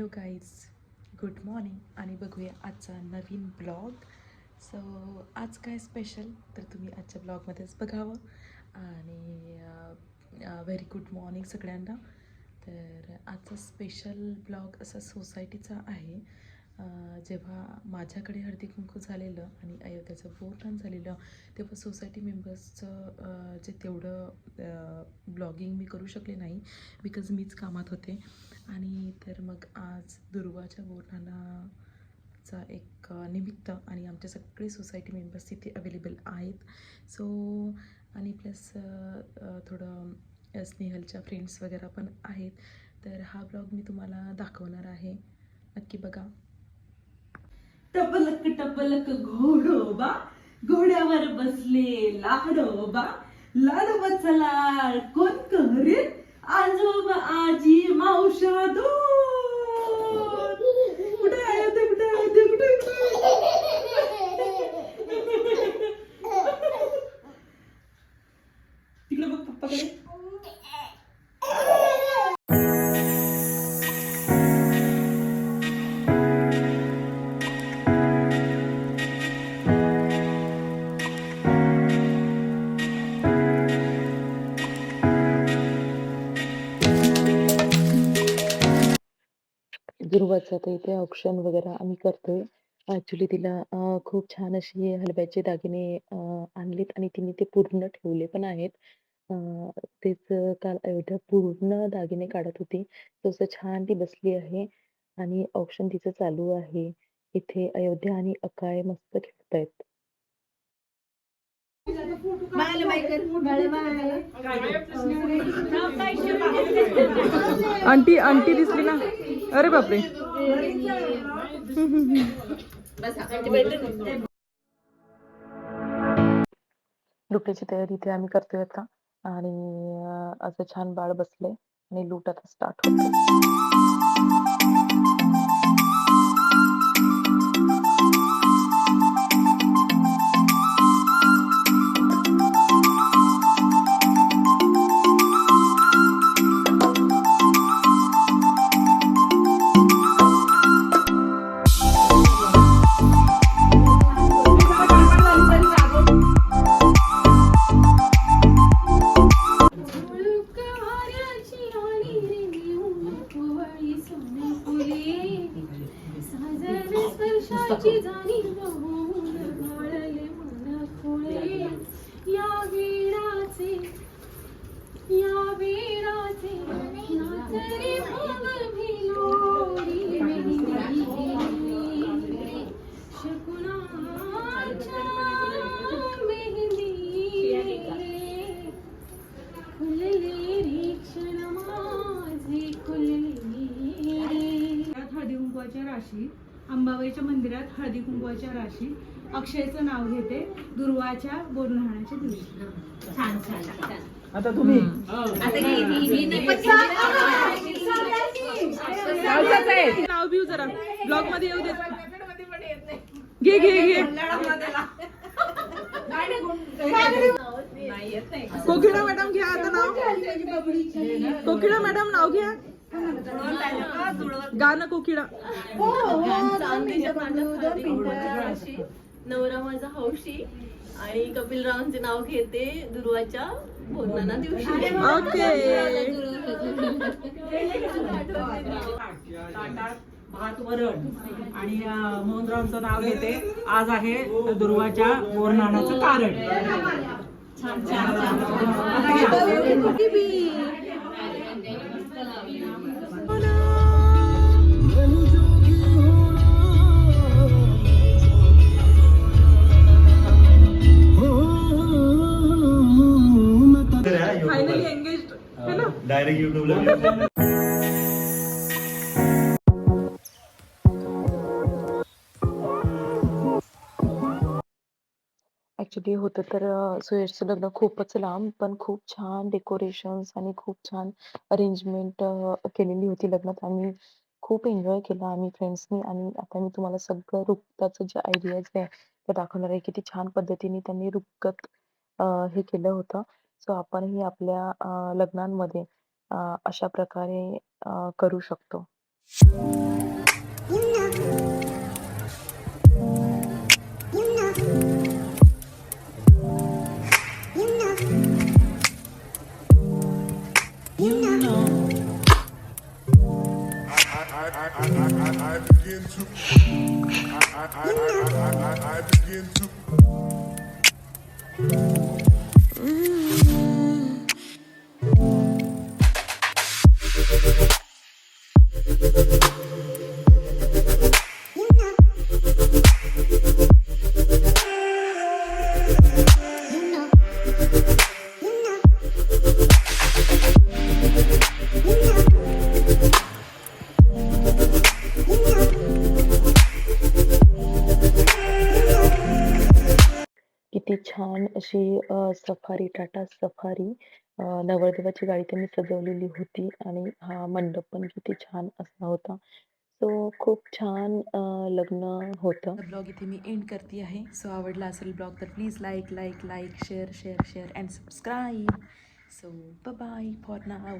Hello guys good morning आणि बघूया आजचा नवीन ब्लॉग सो आज काय स्पेशल तर तुम्ही आजच्या ब्लॉगमध्येच बघावं. आणि व्हेरी गुड मॉर्निंग सगळ्यांना. तर आजचा स्पेशल ब्लॉग असा सोसायटीचा आहे. जेव्हा माझ्याकडे हळदी कुंकू झालेलं आणि अयोध्याचं बोरदान झालेलं तेव्हा सोसायटी मेंबर्सचं जे तेवढं ब्लॉगिंग मी करू शकले नाही बिकॉज मीच कामात होते. आणि तर मग आज दुर्वाच्या बोरणाचा एक निमित्त आणि आमचे सगळे सोसायटी मेंबर्स तिथे अवेलेबल आहेत. सो आणि प्लस थोडं स्नेहलच्या फ्रेंड्स वगैरे पण आहेत. तर हा ब्लॉग मी तुम्हाला दाखवणार आहे. नक्की बघा. टपलक टपलक घोडोबा घोड्यावर बसले लाडोबा लाडोबा चला कोण करीत आजोबा आजी मावशी दुर्वाचं तर इथे ऑप्शन वगैरे आम्ही करतोय. ॲक्च्युली तिला अ, खूप छान अशी हलव्याचे दागिने अ, आणलेत आणि तिने ते पूर्ण ठेवले पण आहेत. अ, तेच अ, काल अयोध्या पूर्ण दागिने काढत होती. तसं छान ती बसली आहे आणि ऑप्शन तिचं चालू आहे. इथे अयोध्या आणि अकाय मस्त खेळतायत. आंटी आंटी दिसली ना. अरे बापरे. लुटेची तयारी इथे आम्ही करतोय आता. आणि असं छान बाळ बसले आणि लूट आता स्टार्ट होतो पुस्तक जाणीव होऊन या वीराचे या वीणाचे भी अंबाबाईच्या मंदिरात हळदी कुंकवाच्या राशी अक्षयचं नाव घेते दुर्वाच्या बोरनहाणाच्या दिवशी. छान छान. आता तुम्ही. नाव बिव जरा. ब्लॉगमध्ये येऊ देत. घे घे घे. कोकिळा मॅडम घ्या आता नाव. कोकिळा मॅडम नाव घ्या. गाणं कोकिळा नवरा माझा हौशी आणि कपिल रावांचे नाव घेते दुर्वाच्या बोलताना दिवशी ओके ताटात भात वरण आणि मोहनरावांचं नाव घेते आज आहे दुर्वाच्या बोरनानाचं कारण डायरेक्ट युट्यूबला ॲक्च्युली होतं तर सुयशचं लग्न खूपच लांब पण खूप छान डेकोरेशन्स आणि खूप छान अरेंजमेंट केलेली होती लग्नात. आम्ही खूप एन्जॉय केला आम्ही फ्रेंड्सनी आणि आता मी तुम्हाला सगळं रुक्ताचं जे आयडियाज आहे ते दाखवणार आहे किती छान पद्धतीने त्यांनी रुक्कत हे केलं होतं. सो आपणही आपल्या लग्नांमध्ये अ, अशा प्रकारे अ, करू शकतो I, I, I, I, I begin to I, I, I, I, I, I begin to किती छान अशी सफारी टाटा सफारी अ, नवरदेवाची गाडी त्यांनी सजवलेली होती आणि हा मंडप पण किती छान असा होता. सो खूप छान अ, लग्न होतं. ब्लॉग इथे मी एंड करते आहे. सो आवडला असेल ब्लॉग तर please like like like share share share and subscribe so bye for now